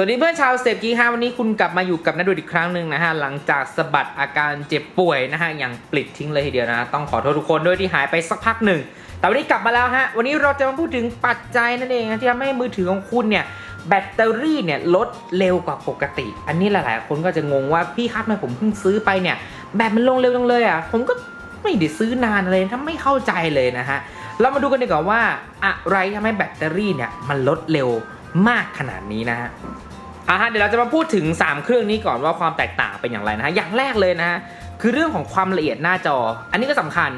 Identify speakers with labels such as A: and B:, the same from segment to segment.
A: สวัสดีเพื่อนชาวเสพกีฮะวันนี้คุณกลับมาอยู่กับนัดดูอีกครั้งหนึ่งนะฮะหลังจากสะบัดอาการเจ็บป่วยนะฮะอย่างปลิดทิ้งเลยทีเดียวนะต้องขอโทษทุกคนด้วยที่หายไปสักพักหนึ่ง แต่วันนี้กลับมาแล้วฮะวันนี้เราจะมาพูดถึงปัจจัยนั่นเองที่ทำให้มือถือของคุณเนี่ยแบตเตอรี่เนี่ยลดเร็วกว่าปกติ อันนี้หลาย ๆ คนก็จะงงว่าพี่ครับทำไมผมเพิ่งซื้อไปเนี่ยแบตมันลงเร็วจังเลยอะผมก็ไม่ได้ซื้อนานเลยถ้าไม่เข้าใจเลยนะฮะเรามาดูกันดีกว่าว่าอะไรทำให้แบตเตอรี่เนี่ยมันลดเร็วมากขนาดนี้นะฮะ อะฮะเดี๋ยวเราจะมาพูดถึง 3 เครื่องนี้ก่อนว่าความแตกต่างเป็นอย่างไรนะฮะอย่างแรกเลยนะฮะคือเรื่องของความละเอียดหน้าจอ อันนี้ก็สำคัญ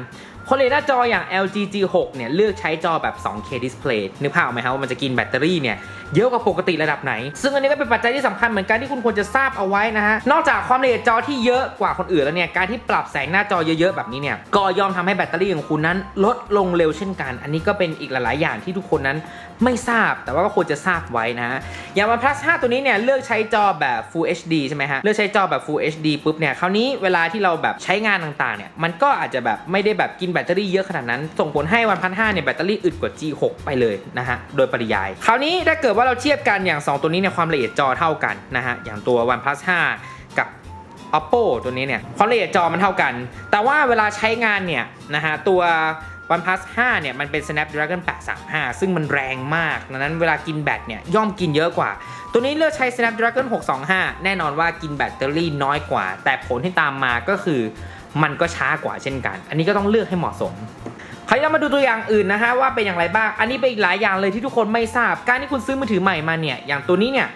A: ความละเอียดหน้าจออย่าง LG G6 เนี่ยเลือกใช้จอแบบ 2K display นึกภาพออกไหมครับว่ามันจะกินแบตเตอรี่เนี่ยเยอะกว่าปกติระดับไหน ซึ่งอันนี้ก็เป็นปัจจัยที่สำคัญเหมือนกันที่คุณควรจะทราบเอาไว้นะฮะ นอกจากความละเอียดจอที่เยอะกว่าคนอื่นแล้วเนี่ย การที่ปรับแสงหน้าจอเยอะๆแบบนี้เนี่ย ก็ย่อมทำให้แบตเตอรี่ของคุณนั้นลดลงเร็วเช่นกัน อันนี้ก็เป็นอีกหลายๆ อย่างที่ทุกคนนั้นไม่ทราบ แต่ว่าก็ควรจะทราบไว้นะฮะอย่าง OnePlus 5 ตัวนี้เนี่ยเลือกใช้จอแบบ Full HD ใช่ไหมฮะ เลือกใช้จอแบบ Full HD ปุ๊บเนี่ย คราวนี้เวลาที่เราแบบใช้งานต่างๆ เนี่ย มันก็อาจจะแบบไม่ได้แบบกินแบตเตอรี่เยอะขนาดนั้น ส่งผลให้ OnePlus 5เนี่ยแบตเตอรี่อึดกว่า G6 ไปเลยนะฮะโดยปริยาย คราวนี้ถ้าเกิดว่าเราเทียบกันอย่าง 2 ตัวนี้เนี่ยความละเอียดจอเท่ากันนะฮะอย่างตัว OnePlus 5 กับ oppo ตัวนี้เนี่ยความละเอียดจอมันเท่ากัน แต่ว่าเวลาใช้งานเนี่ยนะฮะตัว OnePlus 5 เนี่ยมันเป็น Snapdragon 835 ซึ่งมันแรงมากดังนั้นเวลากินแบตเนี่ยย่อมกินเยอะกว่า ตัวนี้เลือกใช้ Snapdragon 625 แน่นอนว่ากินแบตเตอรี่น้อยกว่า แต่ผลที่ตามมาก็คือ มันก็ช้ากว่าเช่นกัน อันนี้ก็ต้องเลือกให้เหมาะสมใครจะมาดูตัวอย่างอื่นนะฮะว่าเป็นอย่างไรบ้าง อันนี้เป็นอีกหลายอย่างเลยที่ทุกคนไม่ทราบ การที่คุณซื้อมือถือใหม่มาเนี่ย อย่างตัวนี้เนี่ย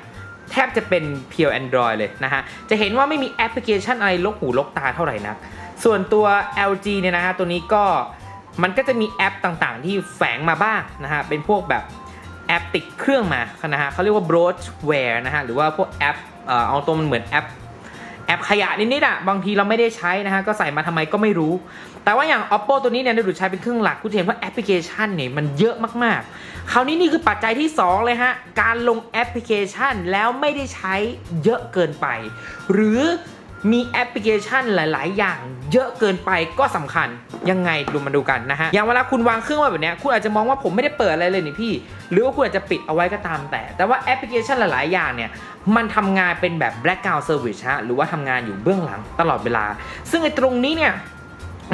A: แทบจะเป็นเพียว Android เลยนะฮะ จะเห็นว่าไม่มีแอปพลิเคชันอะไรลกหูลกตาเท่าไหร่นัก ส่วนตัว LG เนี่ยนะฮะตัวนี้ก็มันก็จะมีแอปต่างๆ ที่แฝงมาบ้างนะฮะ เป็นพวกแบบแอปติดเครื่องมานะฮะเขาเรียกว่า broadware นะฮะ หรือว่าพวกแอป เอ่อเอาตัวมันเหมือนแอป แอบขยะนิดๆอะบางทีเราไม่ได้ใช้นะฮะก็ใส่มาทำไมก็ไม่รู้ แต่ว่าอย่าง oppo ตัวนี้เนี่ยได้ดูใช้เป็นเครื่องหลักคุณเห็นว่าแอปพลิเคชันเนี่ยมันเยอะมากๆ คราวนี้นี่คือปัจจัยที่ 2 เลยฮะ การลงแอปพลิเคชันแล้วไม่ได้ใช้เยอะเกินไป หรือ มีแอปพลิเคชันหลาย ๆ อย่างเยอะเกินไปก็สำคัญยังไงดูมาดูกันนะฮะอย่างเวลาคุณวางเครื่องไว้แบบเนี้ยคุณอาจจะมองว่าผมไม่ได้เปิดอะไรเลยนี่พี่ หรือว่าคุณอาจจะปิดเอาไว้ก็ตามแต่ แต่ว่าแอปพลิเคชันหลาย ๆ อย่างเนี่ยมันทำงานเป็นแบบ background service ฮะหรือว่าทำงานอยู่เบื้องหลังตลอดเวลา ซึ่งไอ้ตรงนี้เนี่ย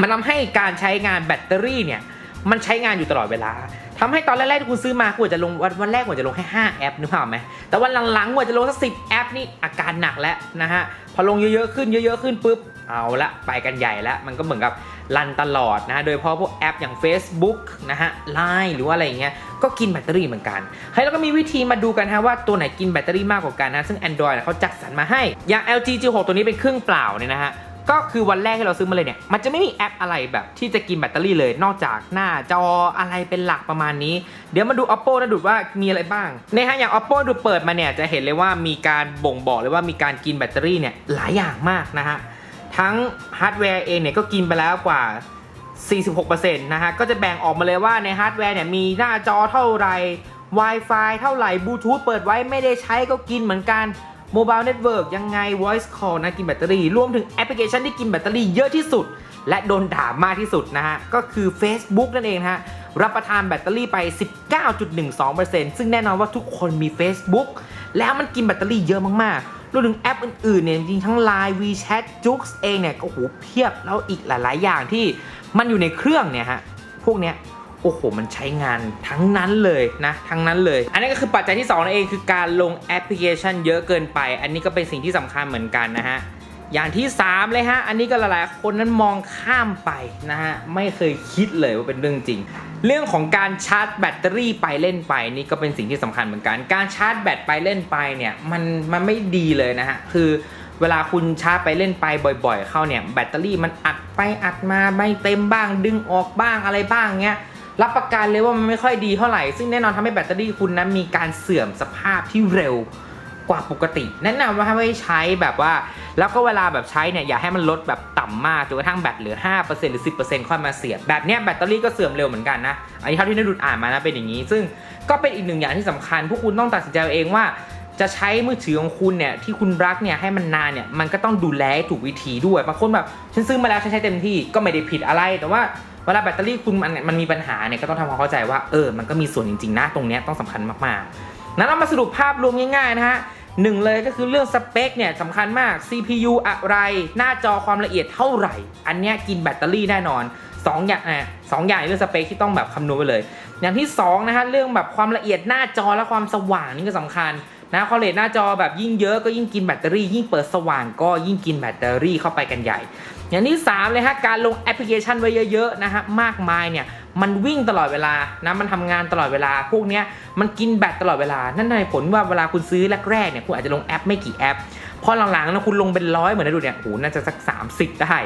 A: มันทำให้การใช้งานแบตเตอรี่เนี่ย มันใช้งานอยู่ตลอดเวลาทำให้ตอนแรกๆที่คุณซื้อมาคุณอาจจะลงวันวันแรกคุณจะลงแค่5แอปนึกภาพไหมแต่วันหลังๆคุณจะลงสักสิแอปนี่อาการหนักแล้วนะฮะพอลงเยอะๆขึ้นเยอะๆขึ้นปุ๊บเอาละไปกันใหญ่แล้วมันก็เหมือนกับรันตลอดนะฮะโดยเฉพาะพวกแอปอย่าง Facebook นะฮะ Line หรือว่าอะไรเงี้ยก็กินแบตเตอรี่เหมือนกันให้แล้วก็มีวิธีมาดูกันฮะว่าตัวไหนกินแบตเตอรี่มากกว่ากันนะซึ่ง Android เขาจัดสรรมาให้อย่าง LG G6 ตัวนี้เป็นเครื่องเปล่าเนี่ยนะฮะ ก็คือวันแรกที่เราซื้อมาเลยเนี่ย มันจะไม่มีแอปอะไรแบบที่จะกินแบตเตอรี่เลย นอกจากหน้าจออะไรเป็นหลักประมาณนี้ เดี๋ยวมาดู oppo นะดูว่ามีอะไรบ้าง ในฮะอย่าง oppo ดูเปิดมาเนี่ยจะเห็นเลยว่ามีการบ่งบอกเลยว่ามีการกินแบตเตอรี่เนี่ยหลายอย่างมากนะฮะ ทั้งฮาร์ดแวร์เองเนี่ยก็กินไปแล้วกว่า 46%นะฮะ ก็จะแบ่งออกมาเลยว่าในฮาร์ดแวร์เนี่ยมีหน้าจอเท่าไหร่ Wi-Fi เท่าไหร่บลูทูธเปิดไว้ไม่ได้ใช้ก็กินเหมือนกัน โมบายเน็ตเวิร์กยังไง Voice Call นะกินแบตเตอรี่ รวมถึงแอปพลิเคชันที่กินแบตเตอรี่เยอะที่สุด และโดนด่ามากที่สุดนะฮะ ก็คือ Facebook นั่นเองฮะ รับประทานแบตเตอรี่ไป 19.12%ซึ่งแน่นอนว่าทุกคนมี Facebook แล้วมันกินแบตเตอรี่เยอะมากๆรวมถึงแอปอื่นๆเนี่ยจริงทั้ง Line WeChat Jux เองเนี่ยก็โอ้โหเพียบแล้วอีกหลาย ๆ อย่างที่มันอยู่ในเครื่องเนี่ยฮะพวกเนี้ย โอ้โห มันใช้งานทั้งนั้นเลยนะ ทั้งนั้นเลย อันนี้ก็คือปัจจัยที่2นั่นเองคือการลงแอปพลิเคชันเยอะเกินไป อันนี้ก็เป็นสิ่งที่สำคัญเหมือนกันนะฮะอย่างที่ 3 เลยฮะ อันนี้ก็หลายๆคนนั้นมองข้ามไปนะฮะ ไม่เคยคิดเลยว่าเป็นเรื่องจริง เรื่องของการชาร์จแบตเตอรี่ไปเล่นไปนี่ก็เป็นสิ่งที่สำคัญเหมือนกัน การชาร์จแบตไปเล่นไปเนี่ยมันมันไม่ดีเลยนะฮะ คือเวลาคุณชาร์จไปเล่นไปบ่อย ๆ เข้าเนี่ยแบตเตอรี่มันอัดไปอัดมาไม่เต็มบ้าง ดึงออกบ้างอะไรบ้างเงี้ย รับประกันเลยว่ามันไม่ค่อยดีเท่าไหร่ ซึ่งแน่นอนทำให้แบตเตอรี่คุณนั้นมีการเสื่อมสภาพที่เร็วกว่าปกติ แนะนำว่าให้ใช้แบบว่า แล้วก็เวลาแบบใช้เนี่ยอย่าให้มันลดแบบต่ำมากจนกระทั่งแบตเหลือ 5%หรือ 10%ค่อยมาเสียบ แบบเนี้ยแบตเตอรี่ก็เสื่อมเร็วเหมือนกันนะ อันนี้เท่าที่ได้ดูอ่านมานะเป็นอย่างนี้ ซึ่งก็เป็นอีกหนึ่งอย่างที่สำคัญ พวกคุณต้องตัดสินใจเองว่าจะใช้มือถือของคุณเนี่ยที่คุณรักเนี่ยให้มันนานเนี่ยมันก็ต้องดูแลถูกวิธีด้วยบางคนแบบฉันซื้อมาแล้วฉันใช้เต็มที่ก็ไม่ได้ผิดอะไรแต่ว่า เวลาแบตเตอรี่คุณมันมันมีปัญหาเนี่ยก็ต้องทำความเข้าใจว่าเออมันก็มีส่วนจริงๆนะตรงเนี้ยต้องสำคัญมากๆนั้นเรามาสรุปภาพรวมง่ายๆนะฮะหนึ่งเลยก็คือเรื่องสเปคเนี่ยสำคัญมาก CPU อะไร หน้าจอความละเอียดเท่าไหร่ อันเนี้ยกินแบตเตอรี่แน่นอนสองอย่างอะสองอย่างเรื่องสเปคที่ต้องแบบคำนวณไปเลย อย่างที่สองนะฮะเรื่องแบบความละเอียดหน้าจอและความสว่างนี่ก็สำคัญ นะความละเอียดหน้าจอแบบยิ่งเยอะก็ยิ่งกินแบตเตอรี่ ยิ่งเปิดสว่างก็ยิ่งกินแบตเตอรี่เข้าไปกันใหญ่ อย่างที่ 3 เลยฮะการลงแอปพลิเคชันไว้เยอะๆนะฮะมากมายเนี่ยมันวิ่งตลอดเวลานะมันทำงานตลอดเวลา พวกเนี้ยมันกินแบตตลอดเวลา นั่นในผลว่าเวลาคุณซื้อแรกๆเนี่ยคุณอาจจะลงแอปไม่กี่แอปพอหลังๆนะคุณลงเป็นร้อยเหมือนนะดูเนี่ยโอ้โหน่าจะสัก 30 ได้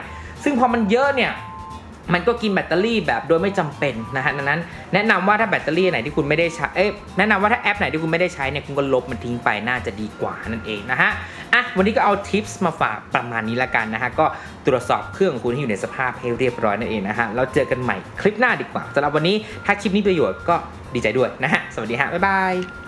A: ซึ่งพอมันเยอะเนี่ย มันก็กินแบตเตอรี่แบบโดยไม่จำเป็นนะฮะดังนั้น แนะนำว่าถ้าแบตเตอรี่ไหนที่คุณไม่ได้ใช้เอ๊ะแนะนำว่าถ้าแอปไหนที่คุณไม่ได้ใช้เนี่ยคุณก็ลบมันทิ้งไปน่าจะดีกว่านั่นเองนะฮะอะวันนี้ก็เอาทิปส์มาฝากประมาณนี้ละกันนะฮะก็ตรวจสอบเครื่องของคุณให้อยู่ในสภาพให้เรียบร้อยนั่นเองนะฮะแล้วเจอกันใหม่คลิปหน้าดีกว่าสำหรับวันนี้ถ้าคลิปนี้ประโยชน์ก็ดีใจด้วยนะฮะสวัสดีฮะบ๊ายบาย